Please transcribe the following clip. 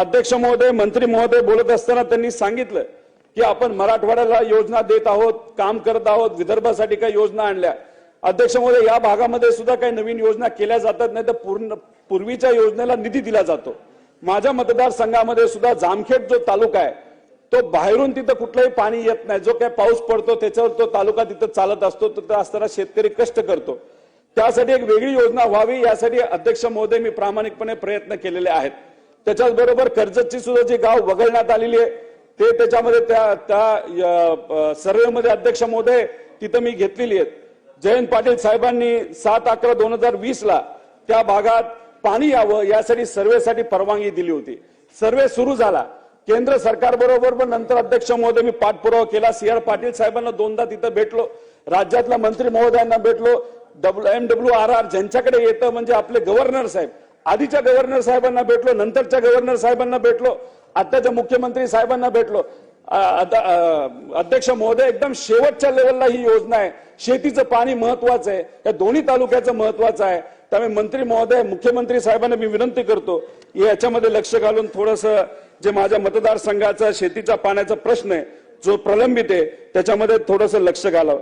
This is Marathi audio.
अध्यक्ष महोदय मंत्री महोदय बोलत असताना त्यांनी सांगितलं की आपण मराठवाड्याला योजना देत आहोत काम करत आहोत विदर्भासाठी काही योजना आणल्या. अध्यक्ष महोदय या भागामध्ये सुद्धा काही नवीन योजना केल्या जातात नाही तर पूर्ण पूर्वीच्या योजनेला निधी दिला जातो. माझ्या मतदारसंघामध्ये सुद्धा जामखेड जो तालुका आहे तो बाहेरून तिथं कुठलंही पाणी येत नाही. जो काही पाऊस पडतो त्याच्यावर तो तालुका तिथं चालत असतो तर असताना शेतकरी कष्ट करतो. त्यासाठी एक वेगळी योजना व्हावी यासाठी अध्यक्ष महोदय मी प्रामाणिकपणे प्रयत्न केलेले आहेत. त्याच्याच बरोबर कर्जतची सुद्धा जी गाव वगळण्यात आलेली आहे ते त्याच्यामध्ये त्या त्या सर्वेमध्ये अध्यक्ष महोदय तिथं मी घेतलेली आहेत. जयंत पाटील साहेबांनी सात अकरा दोन हजार वीस ला त्या भागात पाणी यावं यासाठी सर्वेसाठी परवानगी दिली होती. सर्वे सुरू झाला. केंद्र सरकार बरोबर पण नंतर अध्यक्ष महोदय मी पाठपुरावा केला. सी आर पाटील साहेबांना दोनदा तिथं भेटलो. राज्यातल्या मंत्री महोदयांना भेटलो. W M W R R ज्यांच्याकडे येतं म्हणजे आपले गव्हर्नर साहेब. आधीच्या गव्हर्नर साहेबांना भेटलो नंतरच्या गव्हर्नर साहेबांना भेटलो आताच्या मुख्यमंत्री साहेबांना भेटलो. अध्यक्ष महोदय एकदम शेवटच्या लेवलला ही योजना आहे. शेतीचं पाणी महत्वाचं आहे. या दोन्ही तालुक्याचं महत्वाचं आहे. त्यामुळे मंत्री महोदय मुख्यमंत्री साहेबांना मी विनंती करतो याच्यामध्ये लक्ष घालून थोडस जे माझ्या मतदारसंघाचा शेतीच्या पाण्याचा प्रश्न आहे जो प्रलंबित आहे त्याच्यामध्ये थोडस लक्ष घालावं.